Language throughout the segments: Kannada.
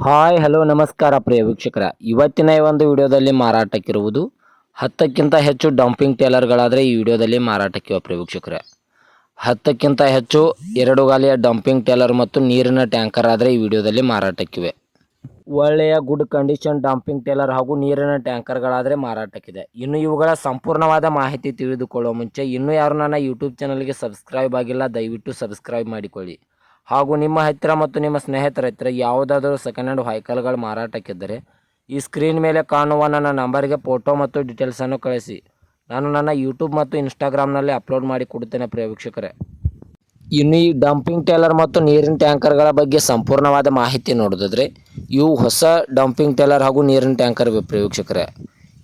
ಹಾಯ್, ಹಲೋ, ನಮಸ್ಕಾರ ಪ್ರಿಯ ವೀಕ್ಷಕರ. ಇವತ್ತಿನ ಈ ಒಂದು ವಿಡಿಯೋದಲ್ಲಿ ಮಾರಾಟಕ್ಕಿರುವುದು ಹತ್ತಕ್ಕಿಂತ ಹೆಚ್ಚು ಡಂಪಿಂಗ್ ಟೇಲರ್ಗಳಾದರೆ ಈ ವಿಡಿಯೋದಲ್ಲಿ ಮಾರಾಟಕ್ಕಿವೆ ಪ್ರಿಯ ವೀಕ್ಷಕರೇ. ಹತ್ತಕ್ಕಿಂತ ಹೆಚ್ಚು ಎರಡು ಗಾಲಿಯ ಡಂಪಿಂಗ್ ಟೇಲರ್ ಮತ್ತು ನೀರಿನ ಟ್ಯಾಂಕರ್ ಆದರೆ ಈ ವಿಡಿಯೋದಲ್ಲಿ ಮಾರಾಟಕ್ಕಿವೆ. ಒಳ್ಳೆಯ ಗುಡ್ ಕಂಡೀಷನ್ ಡಂಪಿಂಗ್ ಟೇಲರ್ ಹಾಗೂ ನೀರಿನ ಟ್ಯಾಂಕರ್ಗಳಾದರೆ ಮಾರಾಟಕ್ಕಿದೆ. ಇನ್ನು ಇವುಗಳ ಸಂಪೂರ್ಣವಾದ ಮಾಹಿತಿ ತಿಳಿದುಕೊಳ್ಳುವ ಮುಂಚೆ ಇನ್ನೂ ಯಾರು ನನ್ನ ಯೂಟ್ಯೂಬ್ ಚಾನಲ್ಗೆ ಸಬ್ಸ್ಕ್ರೈಬ್ ಆಗಿಲ್ಲ, ದಯವಿಟ್ಟು ಸಬ್ಸ್ಕ್ರೈಬ್ ಮಾಡಿಕೊಳ್ಳಿ. ಹಾಗೂ ನಿಮ್ಮ ಹತ್ತಿರ ಮತ್ತು ನಿಮ್ಮ ಸ್ನೇಹಿತರ ಹತ್ತಿರ ಯಾವುದಾದರೂ ಸೆಕೆಂಡ್ ಹ್ಯಾಂಡ್ ವೆಹಿಕಲ್ಗಳು ಮಾರಾಟಕ್ಕಿದ್ದರೆ, ಈ ಸ್ಕ್ರೀನ್ ಮೇಲೆ ಕಾಣುವ ನನ್ನ ನಂಬರ್ಗೆ ಫೋಟೋ ಮತ್ತು ಡೀಟೇಲ್ಸನ್ನು ಕಳಿಸಿ. ನಾನು ನನ್ನ ಯೂಟ್ಯೂಬ್ ಮತ್ತು ಇನ್ಸ್ಟಾಗ್ರಾಮ್ನಲ್ಲಿ ಅಪ್ಲೋಡ್ ಮಾಡಿ ಕೊಡುತ್ತೇನೆ ಪ್ರಿಯ ಇನ್ನು ಈ ಡಂಪಿಂಗ್ ಟೇಲರ್ ಮತ್ತು ನೀರಿನ ಟ್ಯಾಂಕರ್ಗಳ ಬಗ್ಗೆ ಸಂಪೂರ್ಣವಾದ ಮಾಹಿತಿ ನೋಡಿದ್ರೆ ಇವು ಹೊಸ ಡಂಪಿಂಗ್ ಟೇಲರ್ ಹಾಗೂ ನೀರಿನ ಟ್ಯಾಂಕರ್ ಪ್ರಿಯ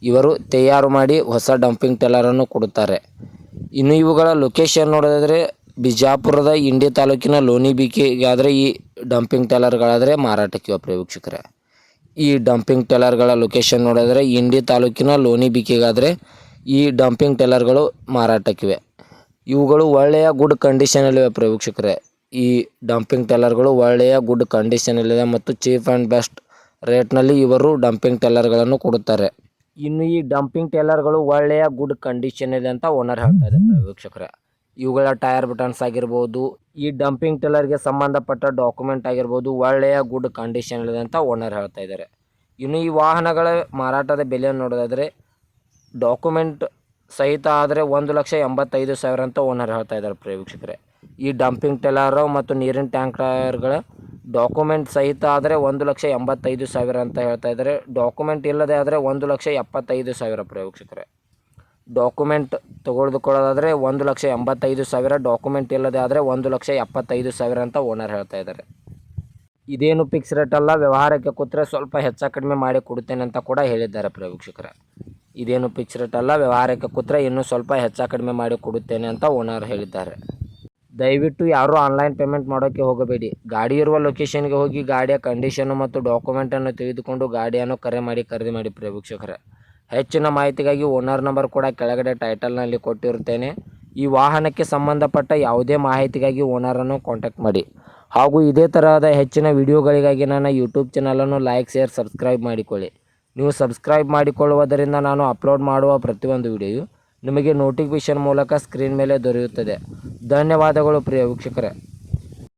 ಇವರು ತಯಾರು ಮಾಡಿ ಹೊಸ ಡಂಪಿಂಗ್ ಟೇಲರನ್ನು ಕೊಡುತ್ತಾರೆ. ಇನ್ನು ಇವುಗಳ ಲೊಕೇಶನ್ ನೋಡೋದಾದರೆ ಬಿಜಾಪುರದ ಇಂಡಿ ತಾಲೂಕಿನ ಲೋನಿ ಬಿಕೆಗಾದರೆ ಈ ಡಂಪಿಂಗ್ ಟೆಲ್ಲರ್ಗಳಾದರೆ ಪ್ರಿಯ ವೀಕ್ಷಕರೇ. ಈ ಡಂಪಿಂಗ್ ಟೆಲ್ಲರ್ಗಳ ಲೊಕೇಶನ್ ನೋಡಿದ್ರೆ ಇಂಡಿ ತಾಲೂಕಿನ ಲೋನಿ ಬಿಕೆಗಾದರೆ ಈ ಡಂಪಿಂಗ್ ಟೆಲ್ಲರ್ಗಳು ಮಾರಾಟಕ್ಕಿವೆ. ಇವುಗಳು ಒಳ್ಳೆಯ ಗುಡ್ ಕಂಡೀಷನಲ್ಲಿವೆ ಪ್ರಿಯ ವೀಕ್ಷಕರೇ. ಈ ಡಂಪಿಂಗ್ ಟೆಲ್ಲರ್ಗಳು ಒಳ್ಳೆಯ ಗುಡ್ ಕಂಡೀಷನಲ್ಲಿದೆ ಮತ್ತು ಚೀಪ್ ಆ್ಯಂಡ್ ಬೆಸ್ಟ್ ರೇಟ್ನಲ್ಲಿ ಇವರು ಡಂಪಿಂಗ್ ಟೆಲ್ಲರ್ಗಳನ್ನು ಕೊಡುತ್ತಾರೆ. ಇನ್ನು ಈ ಡಂಪಿಂಗ್ ಟೇಲರ್ಗಳು ಒಳ್ಳೆಯ ಗುಡ್ ಕಂಡೀಷನ್ ಇದೆ ಅಂತ ಓನರ್ ಹೇಳ್ತಾ ಇದ್ದಾರೆ ವೀಕ್ಷಕರೇ. ಇವುಗಳ ಟೈರ್ ಬಟನ್ಸ್ ಆಗಿರ್ಬೋದು, ಈ ಡಂಪಿಂಗ್ ಟೆಲ್ಲರ್ಗೆ ಸಂಬಂಧಪಟ್ಟ ಡಾಕ್ಯುಮೆಂಟ್ ಆಗಿರ್ಬೋದು, ಒಳ್ಳೆಯ ಗುಡ್ ಕಂಡೀಷನ್ ಇದೆ ಅಂತ ಓನರ್ ಹೇಳ್ತಾ ಇದ್ದಾರೆ. ಇನ್ನು ಈ ವಾಹನಗಳ ಮಾರಾಟದ ಬೆಲೆಯನ್ನು ನೋಡೋದಾದರೆ ಡಾಕ್ಯುಮೆಂಟ್ ಸಹಿತ ಆದರೆ ಒಂದು ಲಕ್ಷ ಎಂಬತ್ತೈದು ಸಾವಿರ ಅಂತ ಓನರ್ ಹೇಳ್ತಾ ಇದ್ದಾರೆ ಪ್ರೇಕ್ಷಕರೆ ಈ ಡಂಪಿಂಗ್ ಟೆಲರ್ ಮತ್ತು ನೀರಿನ ಟ್ಯಾಂಕ್ ಟೈರ್ಗಳ ಡಾಕ್ಯುಮೆಂಟ್ ಸಹಿತ ಆದರೆ ಒಂದು ಲಕ್ಷ ಎಂಬತ್ತೈದು ಸಾವಿರ ಅಂತ ಹೇಳ್ತಾ ಇದ್ದಾರೆ. ಡಾಕ್ಯುಮೆಂಟ್ ಇಲ್ಲದೆ ಆದರೆ ಒಂದು ಲಕ್ಷ ಎಪ್ಪತ್ತೈದು ಸಾವಿರ ಪ್ರಿಯ ವೀಕ್ಷಕರೇ. ಡಾಕ್ಯುಮೆಂಟ್ ತೊಗೊಳ್ದುಕೊಳ್ಳೋದಾದರೆ ಒಂದು ಲಕ್ಷ ಎಂಬತ್ತೈದು ಸಾವಿರ. ಡಾಕ್ಯುಮೆಂಟ್ ಇಲ್ಲದೆ ಆದರೆ ಒಂದು ಲಕ್ಷ ಎಪ್ಪತ್ತೈದು ಸಾವಿರ ಅಂತ ಓನರ್ ಹೇಳ್ತಾ ಇದ್ದಾರೆ. ಇದೇನು ಫಿಕ್ಸ್ ರೇಟ್ ಅಲ್ಲ, ವ್ಯವಹಾರಕ್ಕೆ ಕೂತ್ರೆ ಸ್ವಲ್ಪ ಹೆಚ್ಚು ಕಡಿಮೆ ಮಾಡಿ ಕೊಡುತ್ತೇನೆ ಅಂತ ಕೂಡ ಹೇಳಿದ್ದಾರೆ ಪ್ರಿಯ ವೀಕ್ಷಕರೇ. ಇದೇನು ಫಿಕ್ಸ್ ರೇಟ್ ಅಲ್ಲ, ವ್ಯವಹಾರಕ್ಕೆ ಕೂತ್ರೆ ಇನ್ನೂ ಸ್ವಲ್ಪ ಹೆಚ್ಚು ಕಡಿಮೆ ಮಾಡಿ ಕೊಡುತ್ತೇನೆ ಅಂತ ಓನರ್ ಹೇಳಿದ್ದಾರೆ. ದಯವಿಟ್ಟು ಯಾರೂ ಆನ್ಲೈನ್ ಪೇಮೆಂಟ್ ಮಾಡೋಕ್ಕೆ ಹೋಗಬೇಡಿ. ಗಾಡಿ ಇರುವ ಲೊಕೇಶನ್ಗೆ ಹೋಗಿ ಗಾಡಿಯ ಕಂಡೀಷನು ಮತ್ತು ಡಾಕ್ಯುಮೆಂಟನ್ನು ತೆಗೆದುಕೊಂಡು ಗಾಡಿಯನ್ನು ಕರೆ ಮಾಡಿ, ಖರೀದಿ ಮಾಡಿ ಪ್ರಿಯ ವೀಕ್ಷಕರೇ. ಹೆಚ್ಚಿನ ಮಾಹಿತಿಗಾಗಿ ಓನರ್ ನಂಬರ್ ಕೂಡ ಕೆಳಗಡೆ ಟೈಟಲ್ನಲ್ಲಿ ಕೊಟ್ಟಿರುತ್ತೇನೆ. ಈ ವಾಹನಕ್ಕೆ ಸಂಬಂಧಪಟ್ಟ ಯಾವುದೇ ಮಾಹಿತಿಗಾಗಿ ಓನರನ್ನು ಕಾಂಟ್ಯಾಕ್ಟ್ ಮಾಡಿ. ಹಾಗೂ ಇದೇ ತರಹದ ಹೆಚ್ಚಿನ ವಿಡಿಯೋಗಳಿಗಾಗಿ ನನ್ನ ಯೂಟ್ಯೂಬ್ ಚಾನಲನ್ನು ಲೈಕ್ ಶೇರ್ ಸಬ್ಸ್ಕ್ರೈಬ್ ಮಾಡಿಕೊಳ್ಳಿ. ನೀವು ಸಬ್ಸ್ಕ್ರೈಬ್ ಮಾಡಿಕೊಳ್ಳುವುದರಿಂದ ನಾನು ಅಪ್ಲೋಡ್ ಮಾಡುವ ಪ್ರತಿಯೊಂದು ವಿಡಿಯೋ ನಿಮಗೆ ನೋಟಿಫಿಕೇಷನ್ ಮೂಲಕ ಸ್ಕ್ರೀನ್ ಮೇಲೆ ದೊರೆಯುತ್ತದೆ. ಧನ್ಯವಾದಗಳು ಪ್ರಿಯ ವೀಕ್ಷಕರೇ.